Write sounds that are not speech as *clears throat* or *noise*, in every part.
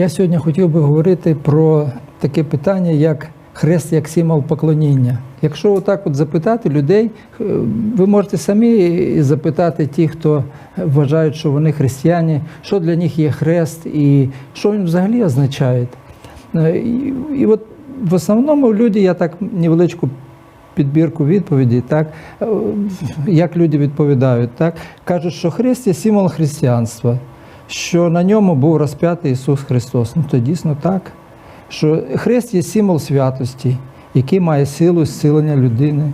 Я сьогодні хотів би говорити про таке питання, як хрест як символ поклоніння. Якщо отак от запитати людей, е, ви можете самі запитати ті, хто вважають, що вони християни, що для них є хрест і що він взагалі означає. Е, І, от в основному люди, я так невеличку підбірку відповідей, так, е, як люди відповідають, так, кажуть, що хрест є символ християнства, що на ньому був розп'ятий Ісус Христос. Ну, то дійсно так. Що хрест є символ святості, який має силу зцілення людини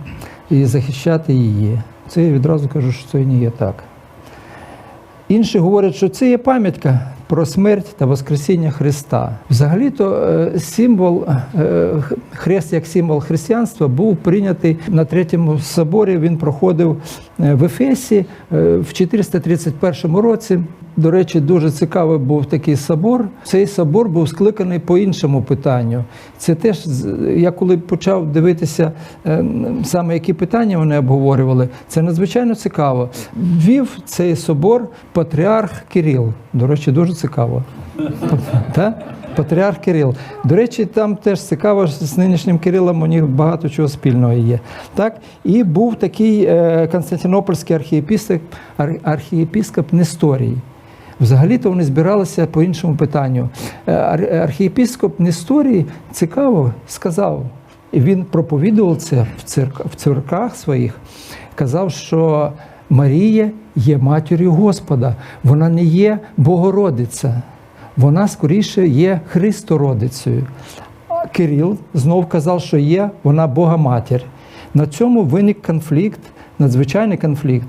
і захищати її. Це я відразу кажу, що це не є так. Інші говорять, що це є пам'ятка про смерть та Воскресіння Христа. Взагалі-то е, символ, е, хрест як символ християнства був прийнятий на третьому соборі. Він проходив е, в Ефесі в 431 році. До речі, дуже цікавий був такий собор. Цей собор був скликаний по іншому питанню. Це теж я коли почав дивитися е, саме які питання вони обговорювали, це надзвичайно цікаво. Вів цей собор патріарх Кирил. До речі, дуже цікаво. Патріарх Кирил. До речі, там теж цікаво, що з нинішнім Кирилом у них багато чого спільного є. Так? І був такий е, Константинопольський архієпископ, ар- архієпископ Несторій. Взагалі-то вони збиралися по іншому питанню. Е, ар- Архієпископ Несторій цікаво сказав, і він проповідував це в, цирк, в церквах своїх, казав, що Марія є матір'ю Господа, вона не є Богородиця, вона скоріше є Христородицею. Кирил знов казав, що є вона Бога матір. На цьому виник конфлікт, надзвичайний конфлікт.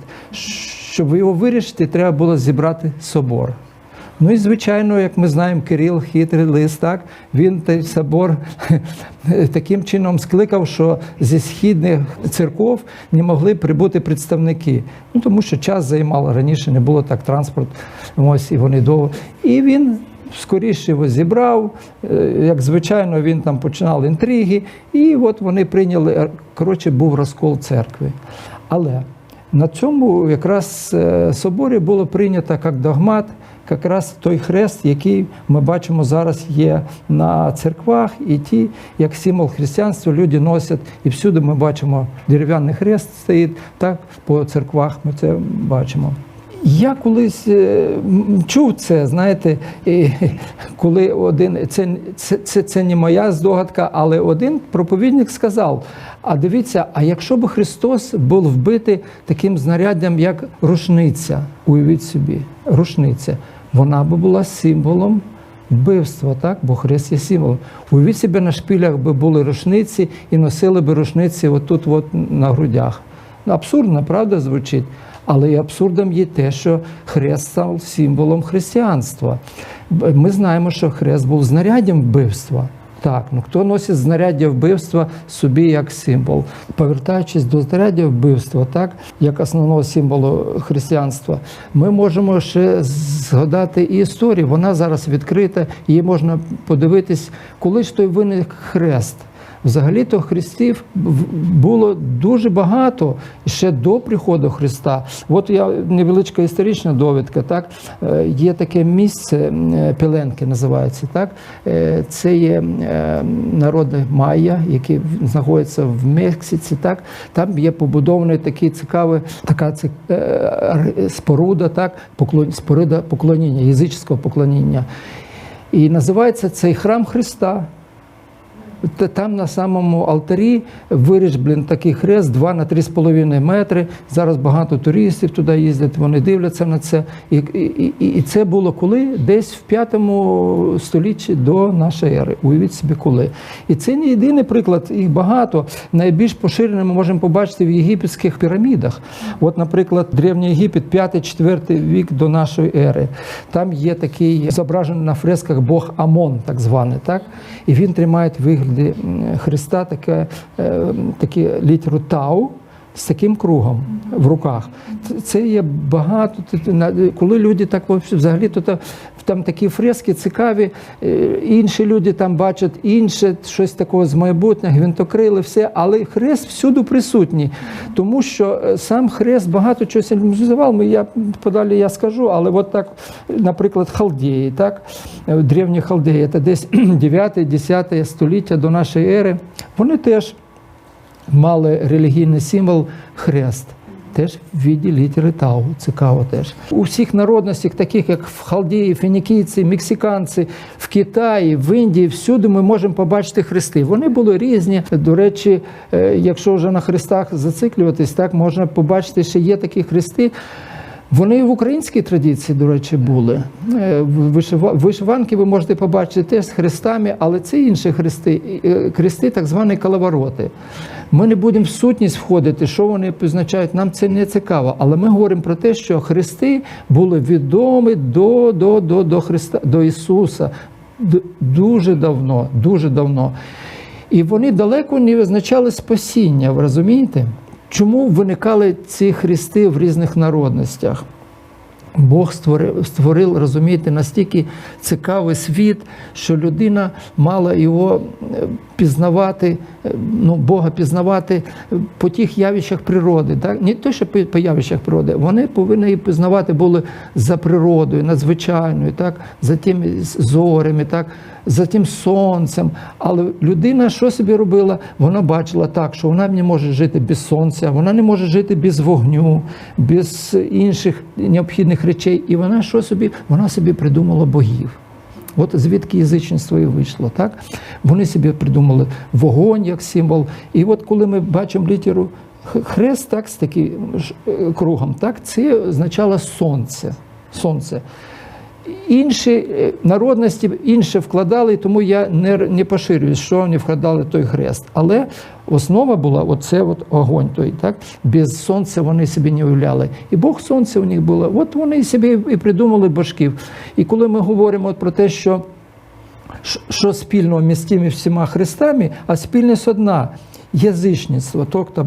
Щоб його вирішити, треба було зібрати собор. Ну і звичайно, як ми знаємо, Кирил, хитрий лист, так він той собор *laughs* таким чином скликав, що зі східних церков не могли прибути представники. Ну тому що час займало раніше, не було так транспорт. Ось і вони довго. І він скоріше його зібрав. е, Як звичайно, він там починав інтриги, і от вони прийняли. е, Коротше, був розкол церкви. Але на цьому якраз е, соборі було прийнято як догмат, якраз той хрест, який ми бачимо зараз є на церквах, і ті, як символ християнства, люди носять, і всюди ми бачимо дерев'яний хрест стоїть, так по церквах ми це бачимо. Я колись е, чув це, знаєте, *laughs* коли один це, це, це, це не моя здогадка, але один проповідник сказав: а дивіться, а якщо б Христос був вбитий таким знаряддям, як рушниця, уявіть собі, рушниця, вона би була символом вбивства, так? бо хрест є символом. Уявіть собі, на шпилях би були рушниці і носили би рушниці отут от на грудях. Абсурдно, правда, звучить. Але і абсурдом є те, що хрест став символом християнства. Ми знаємо, що хрест був знаряддям вбивства. Так, ну хто носить знаряддя вбивства собі як символ? Повертаючись до знаряддя вбивства, так, як основного символу християнства, ми можемо ще згадати і історію. Вона зараз відкрита, її можна подивитись, коли ж той виник хрест. Взагалі-то хрестів було дуже багато ще до приходу Христа. От я невеличка історична довідка. Так Е, є таке місце Пеленки, називається так. Е, Це є е, народи Майя, які в- знаходяться в Мексиці. Так там є побудований такий цікавий, така споруда, так поклон, споруда поклоніння, язичського поклоніння. І називається цей храм Христа. Та Там на самому алтарі виріжблен такий хрест 2 на 3,5 метри. Зараз багато туристів туди їздять, вони дивляться на це. І, і, і, це було коли? Десь в 5 столітті до нашої ери. Уявіть собі, коли. І це не єдиний приклад, їх багато. Найбільш поширене ми можемо побачити в єгипетських пірамідах. От, наприклад, Древній Єгипет, 5-4 вік до нашої ери. Там є такий зображений на фресках Бог Амон, так званий, так? І він тримає вигляді м, Христа таке, е, таке літеру Тау. З таким кругом в руках. Це- є багато. Коли люди так взагалі то там такі фрески цікаві. е, Інші люди там бачать інше, щось такого з майбутнього, гвинтокрили, все, але хрест всюди присутній. Тому що е, сам хрест багато чого символізував. Ми я подалі я скажу, але от так, наприклад, халдеї, так, е, древні халдеї, це десь *clears throat* 9-10 століття до нашої ери. Вони теж мали релігійний символ хрест. Теж в віді літери Тау. Цікаво теж. У всіх народностях, таких як в Халдії, фінікійці, мексиканці, в Китаї, в Індії, всюди ми можемо побачити хрести. Вони були різні. До речі, е, якщо вже на хрестах зациклюватись, так можна побачити, що є такі хрести. Вони в українській традиції, до речі, були. Е, Вишиванки ви можете побачити теж з хрестами, але це інші хрести, е, хрести, так звані калавороти. Ми не будемо в сутність входити, що вони позначають, нам це не цікаво. Але ми говоримо про те, що хрести були відомі до, до, до, до, Христа, до Ісуса дуже давно, дуже давно. І вони далеко не визначали спасіння, ви розумієте? Чому виникали ці хрести в різних народностях? Бог створив, створив, розумієте, настільки цікавий світ, що людина мала його е, пізнавати, е, ну, Бога пізнавати по тих явищах природи. Так? Не те, що по, явищах природи, вони повинні пізнавати були за природою, надзвичайною, так? за тими зорями, так? За тим сонцем. Але людина що собі робила? Вона бачила так, що вона не може жити без сонця, вона не може жити без вогню, без інших необхідних речей. І вона що собі? Вона собі придумала богів. От звідки язичництво і вийшло, так? Вони собі придумали вогонь як символ. І от коли ми бачимо літеру хрест, так, з таким е, кругом, так, це означало сонце. сонце. Інші е, народності інше вкладали, тому я не, не поширюю, що вони вкладали той хрест. Але основа була оце от огонь той, так? Без сонця вони собі не уявляли. І Бог сонце у них було. От вони собі і придумали божків. І коли ми говоримо про те, що що спільного між тими всіма хрестами, а спільність одна язичництво, тобто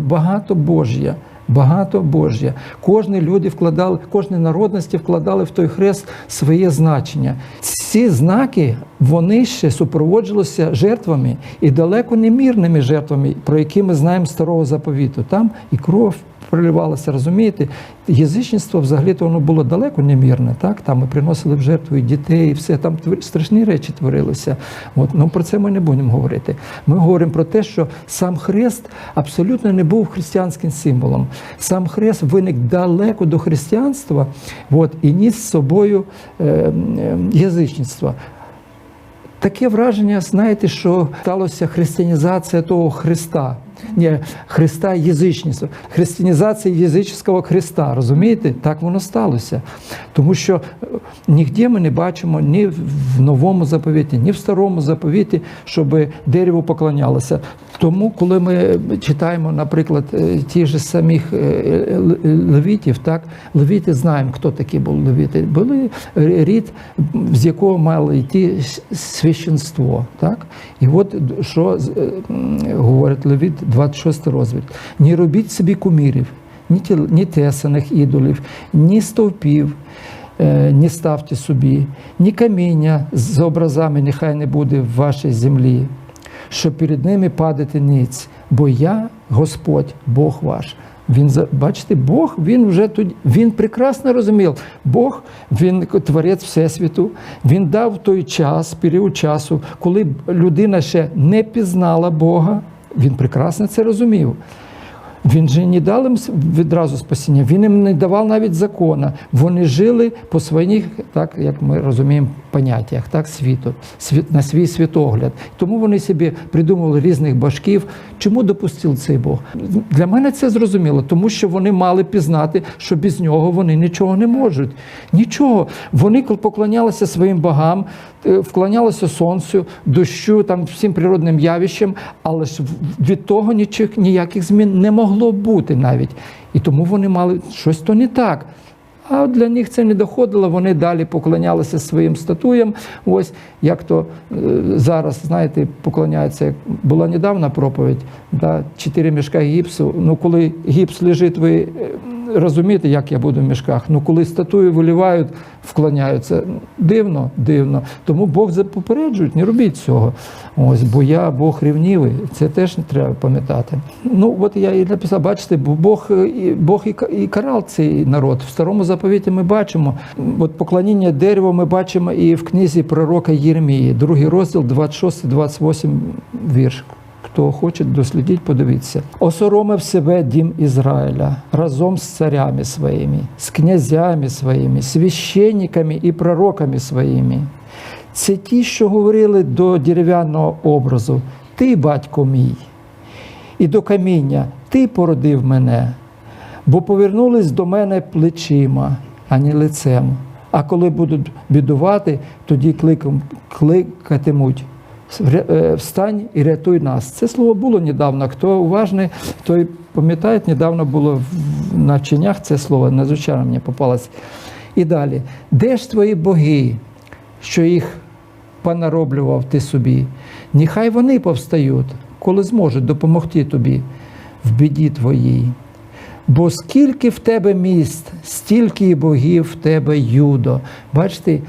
багатобожжя. Багатобожжя. Кожні люди вкладали, кожні народності вкладали в той хрест своє значення. Ці знаки вони ще супроводжувалися жертвами і далеко не мірними жертвами, про які ми знаємо старого заповіту. Там і кров проливалося, розумієте? Язичництво взагалі-то воно було далеко немірне. Так? Там ми приносили в жертву і дітей, і все, там страшні речі творилися. От, ну, про це ми не будемо говорити. Ми говоримо про те, що сам хрест абсолютно не був християнським символом. Сам хрест виник далеко до християнства от, і ніс з собою е, е, язичництво. Таке враження, знаєте, що сталося християнізація того Христа. Ні, Христа язичництва, християнізація язичського Христа. Розумієте? Так воно сталося. Тому що е, нігде ми не бачимо ні в новому заповіті, ні в старому заповіті, щоб дереву поклонялося. Тому, коли ми читаємо, наприклад, е, ті ж самих е, левітів, так левіти знаємо, хто такі були левіти. Були рід, з якого мало йти священство. Так? І от що говорить Левіт, 26 розділ. Не робіть собі кумірів, ні, ні тесаних ідолів, ні стовпів. Не ставте собі, ні каміння з образами нехай не буде в вашій землі, щоб перед ними падати ниць, бо я Господь, Бог ваш. Він бачите, Бог він вже тоді він прекрасно розумів. Бог він творець всесвіту. Він дав той час, період часу, коли людина ще не пізнала Бога. Він прекрасно це розумів. Він же не дав їм відразу спасіння, він їм не давав навіть закона. Вони жили по своїх, так як ми розуміємо, поняттях, так, світу, світ, на свій світогляд. Тому вони собі придумували різних башків. Чому допустив цей Бог? Для мене це зрозуміло, тому що вони мали пізнати, що без нього вони нічого не можуть. Нічого. Вони поклонялися своїм богам, е, вклонялися сонцю, дощу, там всім природним явищам, але ж від того нічих, ніяких змін не могло бути навіть. І тому вони мали щось то не так. А для них це не доходило, вони далі поклонялися своїм статуям. Ось як то е, зараз, знаєте, поклоняються. Як була недавна проповідь, да, чотири мішка гіпсу. Ну, коли гіпс лежить, ви розумієте, як я буду в мішках. Ну коли статую вилівають, вклоняються. Дивно, дивно. Тому Бог попереджує, не робіть цього. Ось, бо я Бог рівнівий. Це теж не треба пам'ятати. Ну от я і написав, бачите, бо Бог, е, і- Бог і ка- і карав цей народ. В старому заповіті ми бачимо. От поклоніння дереву ми бачимо і в книзі пророка Єремії, другий розділ, 26-28 вірш. Хто хоче, дослідіть, подивіться. Осоромив себе дім Ізраїля разом з царями своїми, з князями своїми, священниками і пророками своїми. Це ті, що говорили до дерев'яного образу: Ти, батько мій, і до каміння Ти породив мене, бо повернулись до мене плечима, а не лицем. А коли будуть бідувати, тоді кликатимуть. «Вря- е, Встань і рятуй нас. Це слово було недавно. Хто уважний, той пам'ятає, недавно було в навчаннях це слово, надзвичайно мені попалось. І далі. Де ж твої боги, що їх понароблював ти собі? Нехай вони повстають, коли зможуть допомогти тобі в біді твоїй. Бо скільки в тебе міст, стільки і богів в тебе юдо. Бачите,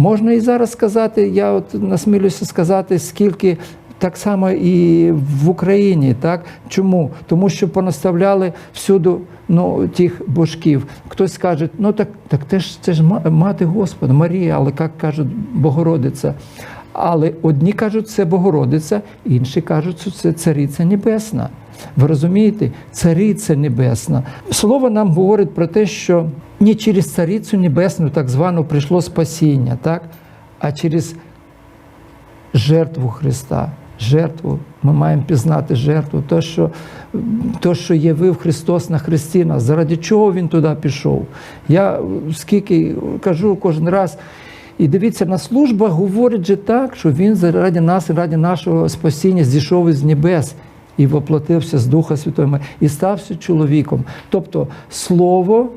можна і зараз сказати, я от насмілюся сказати, скільки так само і в Україні. Так? Чому? Тому що понаставляли всюди ну, тих божків. Хтось скаже, ну так, так це ж це ж мати Господа, Марія, але як кажуть, Богородиця. Але одні кажуть, це Богородиця, інші кажуть, що це цариця небесна. Ви розумієте, цариця небесна. Слово нам говорить про те, що не через царицю небесну, так звану, прийшло спасіння, так? а через жертву Христа. Жертву. Ми маємо пізнати жертву, те, що, то, що явив Христос на Христі нас. Заради чого Він туди пішов? Я скільки кажу кожен раз. І дивіться, на службах говорить же так, що Він заради нас і ради нашого спасіння зійшов із небес і воплотився з Духа Святого і стався чоловіком. Тобто слово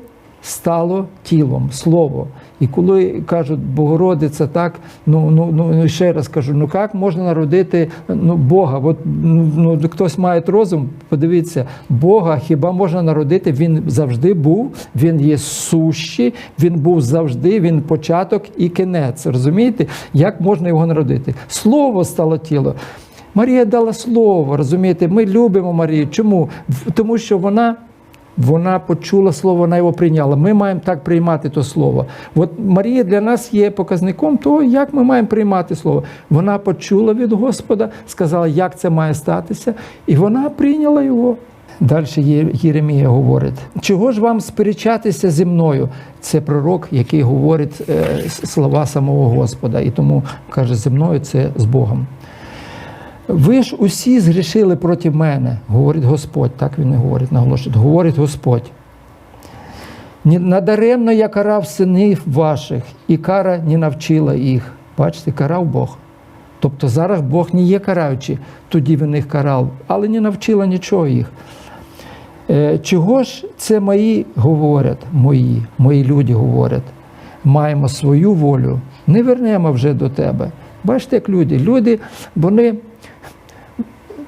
стало тілом, слово. І коли кажуть Богородиця, так, ну, ну, ну ще раз кажу, ну як можна народити ну, Бога? От, ну, ну, хтось має розум, подивіться, Бога хіба можна народити? Він завжди був, він є сущий, він був завжди, він початок і кінець. Розумієте, як можна його народити? Слово стало тіло. Марія дала слово, розумієте, ми любимо Марію. Чому? Тому що вона. Вона почула слово, вона його прийняла. Ми маємо так приймати то слово. От Марія для нас є показником того, як ми маємо приймати слово. Вона почула від Господа, сказала, як це має статися, і вона прийняла його. Далі Єремія говорить: чого ж вам сперечатися зі мною? Це пророк, який говорить е, слова самого Господа. І тому каже, зі мною це з Богом. Ви ж усі згрішили проти мене, говорить Господь, так він і говорить, наголошує, говорить Господь. Надаремно я карав синів ваших, і кара не навчила їх. Бачите, карав Бог. Тобто зараз Бог не є караючий, тоді він їх карав, але не навчила нічого їх. Е, Чого ж це мої говорять, мої, мої люди говорять, маємо свою волю, не вернемо вже до тебе. Бачите, як люди. Люди, вони,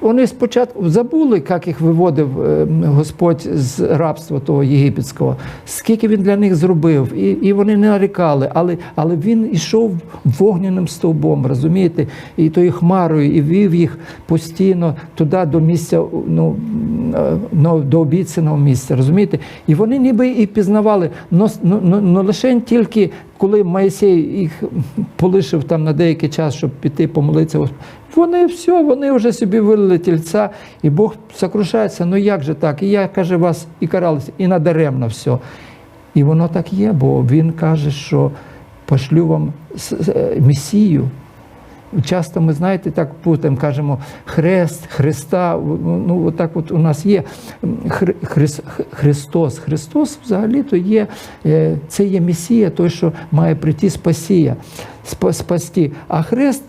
вони спочатку забули, як їх виводив е, Господь з рабства того єгипетського, скільки він для них зробив, і, і вони не нарікали, але, але він йшов вогняним стовбом, розумієте, і тою хмарою, і вів їх постійно туди до місця, ну, е, ну, до обіцяного місця, розумієте? І вони ніби і пізнавали, но лише тільки коли Моїсей їх полишив там на деякий час, щоб піти помолитися, вони все, вони вже собі вилили тільця, і Бог сокрушається. Ну як же так? І я каже, вас і каралися, і надаремно все. І воно так є, бо він каже, що пошлю вам е, Месію. Часто ми, знаєте, так путаємо, кажемо хрест, Христа. Ну, отак от у нас є Хри- Хрис- Христос. Христос взагалі-то є, е, це є Месія, той, що має прийти спасія, спа- спасти. А хрест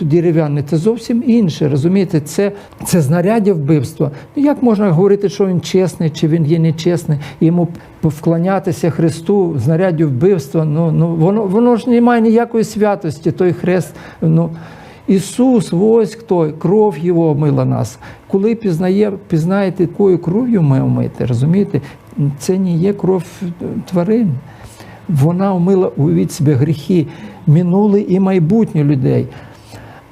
дерев'яний це зовсім інше. Розумієте, це, це знаряддя вбивства. Ну як можна говорити, що він чесний, чи він є нечесний, йому вклонятися Христу, знаряддю вбивства? Ну, ну воно, воно ж не має ніякої святості, той хрест. Ну, Ісус, ось хто, кров Його омила нас. Коли пізнає, пізнаєте, якою кров'ю ми омити, розумієте? це не є кров тварин. Вона омила уявіть собі гріхи минуле і майбутнє людей.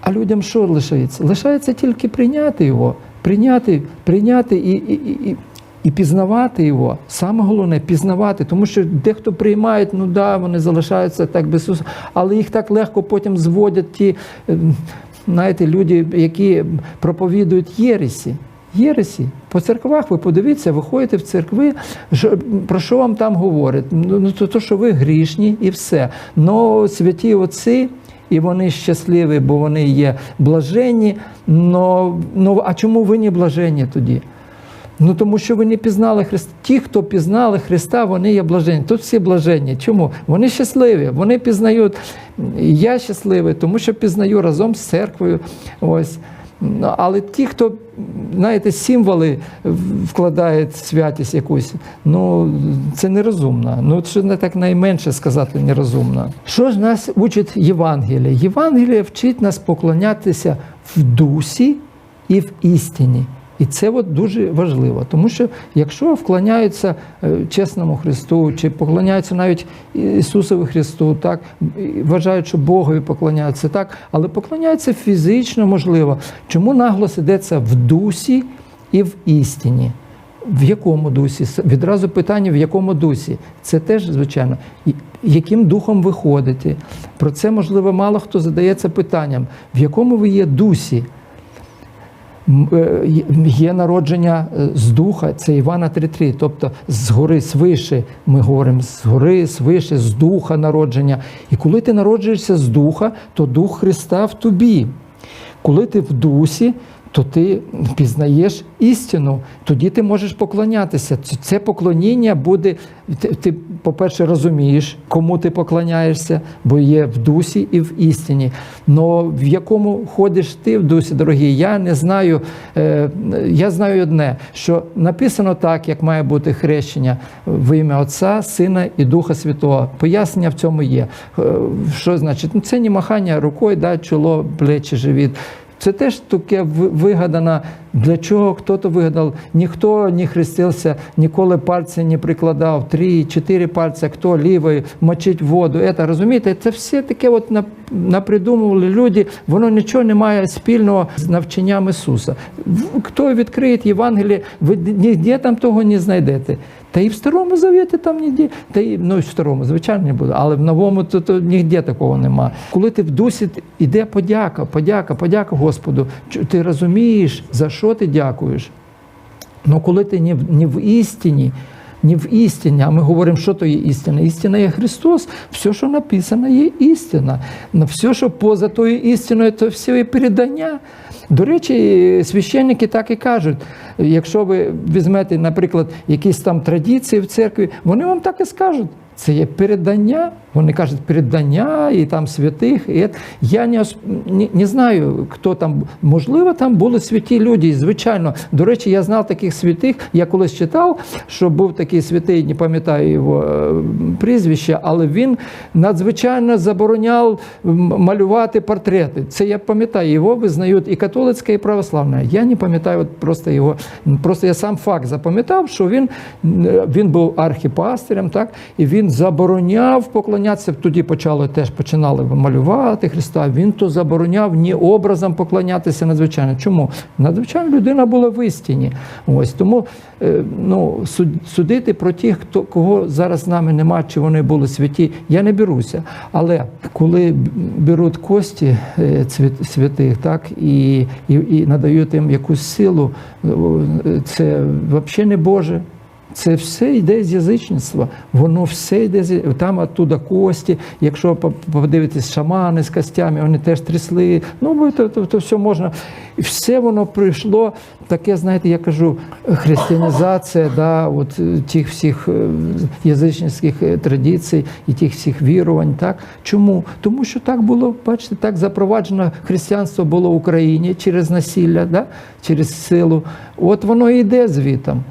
А людям що лишається? Лишається тільки прийняти його, прийняти, прийняти і, і, і, і- пізнавати його. Саме головне пізнавати, тому що дехто приймає, ну да, вони залишаються так без Ісуса, але їх так легко потім зводять ті, ем, знаєте, люди, які проповідують єресі. Єресі. По церквах ви подивіться, ви ходите в церкви, про що вам там говорять? Ну, ну, то, то, що ви грішні і все. Но святі отці, і вони щасливі, бо вони є блаженні. Но, ну, а чому ви не блаженні тоді? Ну тому що ви не пізнали Христа. Ті, хто пізнали Христа, вони є блаженні. Тут всі блаженні. Чому? Вони щасливі, вони пізнають. Я щасливий, тому що пізнаю разом з церквою. Ось. Ну, Але ті, хто, знаєте, символи вкладають святість якусь, ну це нерозумно. Ну це не так найменше сказати нерозумно. Що ж нас учить Євангеліє? Євангеліє вчить нас поклонятися в дусі і в істині. І це от дуже важливо, тому що якщо вклоняються е, чесному Христу, чи поклоняються навіть Ісусові Христу, так вважають, що Богові поклоняються, так, але поклоняються фізично, можливо. Чому наголос ідеться в дусі і в істині? В якому дусі? Відразу питання, в якому дусі? Це теж, звичайно, яким духом ви ходите? Про це, можливо, мало хто задається питанням, в якому ви є дусі? Е, Є народження е, з духа, це Івана 3.3, тобто з гори свише, ми говоримо з гори, свише, з духа народження. І коли ти народжуєшся з духа, то дух Христа в тобі. Коли ти в дусі, то ти пізнаєш істину, тоді ти можеш поклонятися. Це поклоніння буде. Ти, по-перше, розумієш, кому ти поклоняєшся, бо є в дусі і в істині. Но в якому ходиш ти в дусі, дорогі, я не знаю. Е, я знаю одне, що написано так, як має бути хрещення в ім'я Отця, Сина і Духа Святого. Пояснення в цьому є. Е, Що значить? Ну, це не махання рукою, да, чоло, плечі, живіт. Це теж таке ви- вигадано. Для чого хто-то вигадав? Ніхто не хрестився, ніколи пальці не прикладав. Три, чотири пальця, хто лівий, мочить воду. Це, розумієте, це все таке от нап- напридумували люди, воно нічого не має спільного з навчанням Ісуса. Хто відкриє Євангеліє, ви ніде там того не знайдете. Та і в старому завіті там ніде, та і ну, в старому, звичайно, не буде, але в новому то, то ніде такого нема. Коли ти в дусі іде подяка, подяка, подяка Господу. Ти розумієш, за що ти дякуєш. Ну коли ти не в, не в істині, не в істині, а ми говоримо, що то є істина. Істина є Христос. Все, що написано, є істина. Все, що поза тою істиною, то все є передання. До речі, священники так і кажуть. Якщо ви візьмете, наприклад, якісь там традиції в церкві, вони вам так і скажуть. Це є передання. Вони кажуть, передання і там святих. І я не, не, знаю, хто там. Можливо, там були святі люди. Звичайно, до речі, я знав таких святих. Я колись читав, що був такий святий, не пам'ятаю його е, прізвище, але він надзвичайно забороняв малювати портрети. Це я пам'ятаю, його визнають і католицька, і православна. Я не пам'ятаю от просто його. Просто я сам факт запам'ятав, що він, е, він був архіпастирем, так, і він забороняв поклонятися. Тоді почали теж починали малювати Христа. Він то забороняв ні образом поклонятися надзвичайно. Чому? Надзвичайно людина була в істині. Ось тому е, ну, судити про тих, хто кого зараз з нами нема, чи вони були святі, я не беруся. Але коли беруть кості е, святих, так і, і, і надають їм якусь силу, е, це взагалі не Боже. Це все йде з язичництва. Воно все йде з там оттуда кості. Якщо по- подивитись шамани з костями, вони теж трясли. Ну то, то, то все можна. І все воно прийшло таке, знаєте, я кажу, християнізація, да, от е, тих всіх е, язичницьких е, традицій і тих всіх вірувань. Так чому? Тому що так було, бачите, так запроваджено християнство було в Україні через насилля, да, через силу. От воно і йде звітом.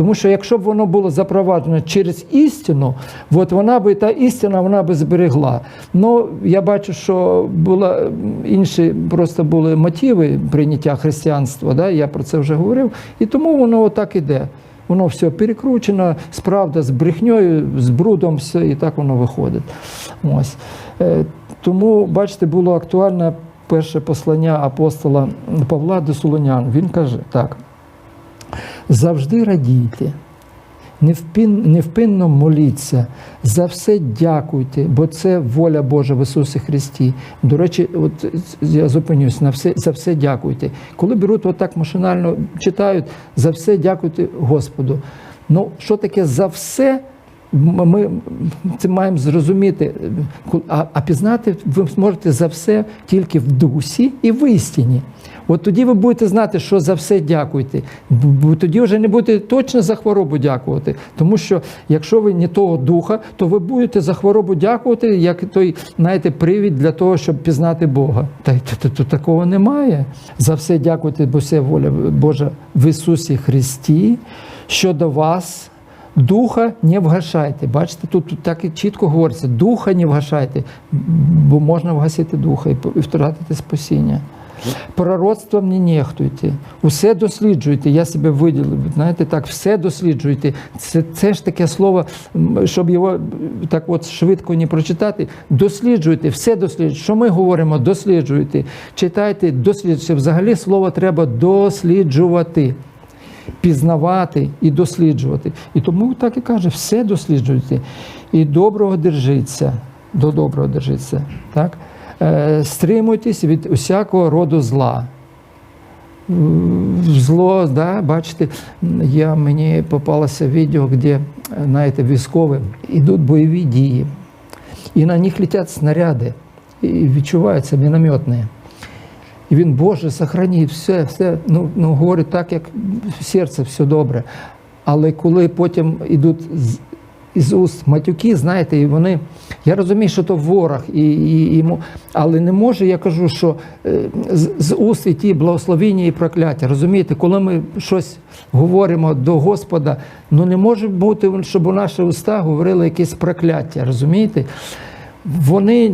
Тому що якщо б воно було запроваджено через істину, от вона би та істина вона би зберегла. Ну я бачу, що була інші просто були мотиви прийняття християнства. Да? Я про це вже говорив, і тому воно отак іде. воно все перекручено, справда, з брехньою, з брудом, все, і так воно виходить. Ось. Е, Тому, бачите, було актуальне перше послання апостола Павла до Солонян. Він каже так: завжди радійте. Невпинно моліться, за все дякуйте, бо це воля Божа в Ісусі Христі. До речі, от я зупинюсь на все за все дякуйте. Коли беруть отак машинально читають, за все дякуйте Господу. Ну, що таке за все? Ми це маємо зрозуміти, а, а пізнати ви зможете за все тільки в дусі і в істині. От тоді ви будете знати, що за все дякуйте. Тоді вже не будете точно за хворобу дякувати. Тому що якщо ви не того духа, то ви будете за хворобу дякувати, як той, знаєте, привід для того, щоб пізнати Бога. Та й такого немає. За все дякуйте, бо все воля Божа в Ісусі Христі, що до вас. Духа не вгашайте. Бачите, тут, тут так і чітко говориться: духа не вгашайте, бо можна вгасити духа і втратити спасіння. Пророцтвом не нехтуйте, усе досліджуйте. Я себе виділив. Знаєте, так, все досліджуйте. Це, це ж таке слово, щоб його так от швидко не прочитати. Досліджуйте, все досліджуйте. Що ми говоримо? Досліджуйте. Читайте, досліджуйте. Взагалі слово треба досліджувати пізнавати і досліджувати. І тому так і каже, все досліджуйте. І доброго держиться, до доброго держиться. Так? Е, стримуйтесь від усякого роду зла. Зло, да, бачите, я, мені попалося відео, де знаєте, військові йдуть бойові дії, і на них летять снаряди, і відчуваються мінометні. І він, Боже, сохрані, все, все, ну, ну говорить так, як серце все добре. Але коли потім йдуть із уст матюки, знаєте, і вони. Я розумію, що то ворог, і, і, і, але не може, я кажу, що е, з, з уст і ті благословіння і прокляття. Розумієте, коли ми щось говоримо до Господа, ну не може бути, щоб у наші уста говорили якесь прокляття, розумієте? Вони,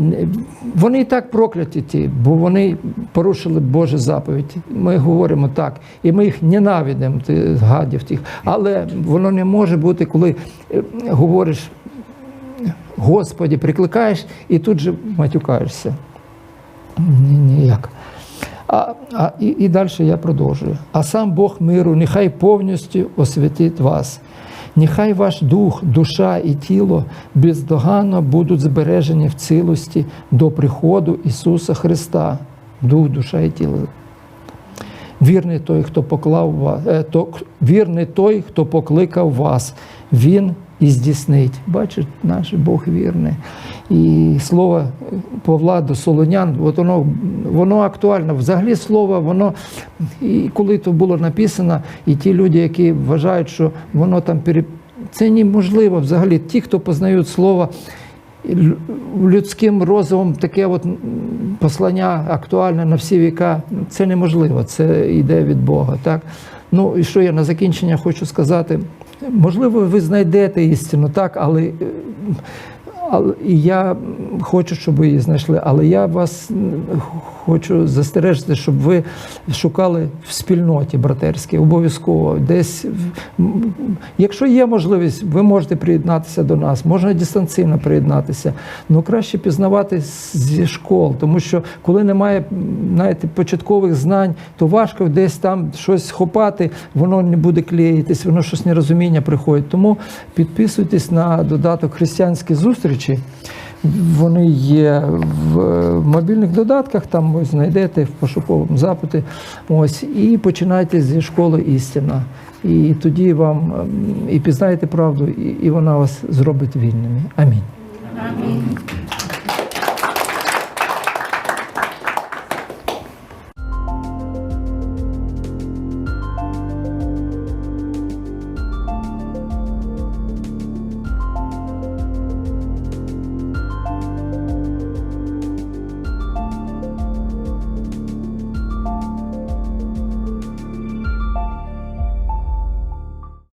вони і так прокляті ті, бо вони порушили Божі заповіді. Ми говоримо так, і ми їх ненавидимо, тих гадів тих. Але воно не може бути, коли е, говориш, Господі, прикликаєш і тут же матюкаєшся. Ні, ніяк. А, а, і, і далі я продовжую. А сам Бог миру нехай повністю освятить вас. Нехай ваш дух, душа і тіло бездоганно будуть збережені в цілості до приходу Ісуса Христа. Дух, душа і тіло. Вірний той, хто поклав вас, е, вірний той, хто покликав вас, Він і здійснить. Бачиш, наш Бог вірний. І слово Павла до Солонян, от воно, воно актуально. Взагалі слово, воно, і коли то було написано, і ті люди, які вважають, що воно там пере... це неможливо взагалі. Ті, хто познають слово, людським розумом таке от послання актуальне на всі віка, це неможливо, це йде від Бога. Так? Ну і що я на закінчення хочу сказати? Можливо, ви знайдете істину, так, але, е, і я хочу, щоб ви її знайшли, але я вас хочу застережити, щоб ви шукали в спільноті братерській, обов'язково. Десь, якщо є можливість, ви можете приєднатися до нас, можна дистанційно приєднатися. Ну краще пізнавати зі школ, тому що коли немає знаєте, початкових знань, то важко десь там щось хопати, воно не буде клеїтись, воно щось нерозуміння приходить. Тому підписуйтесь на додаток християнські зустрічі. Вони є в е, мобільних додатках, там ви знайдете в пошуковому запиті. Ось, і починайте зі школи істина. І тоді вам ем, і пізнаєте правду, і вона вас зробить вільними. Амінь. Амінь.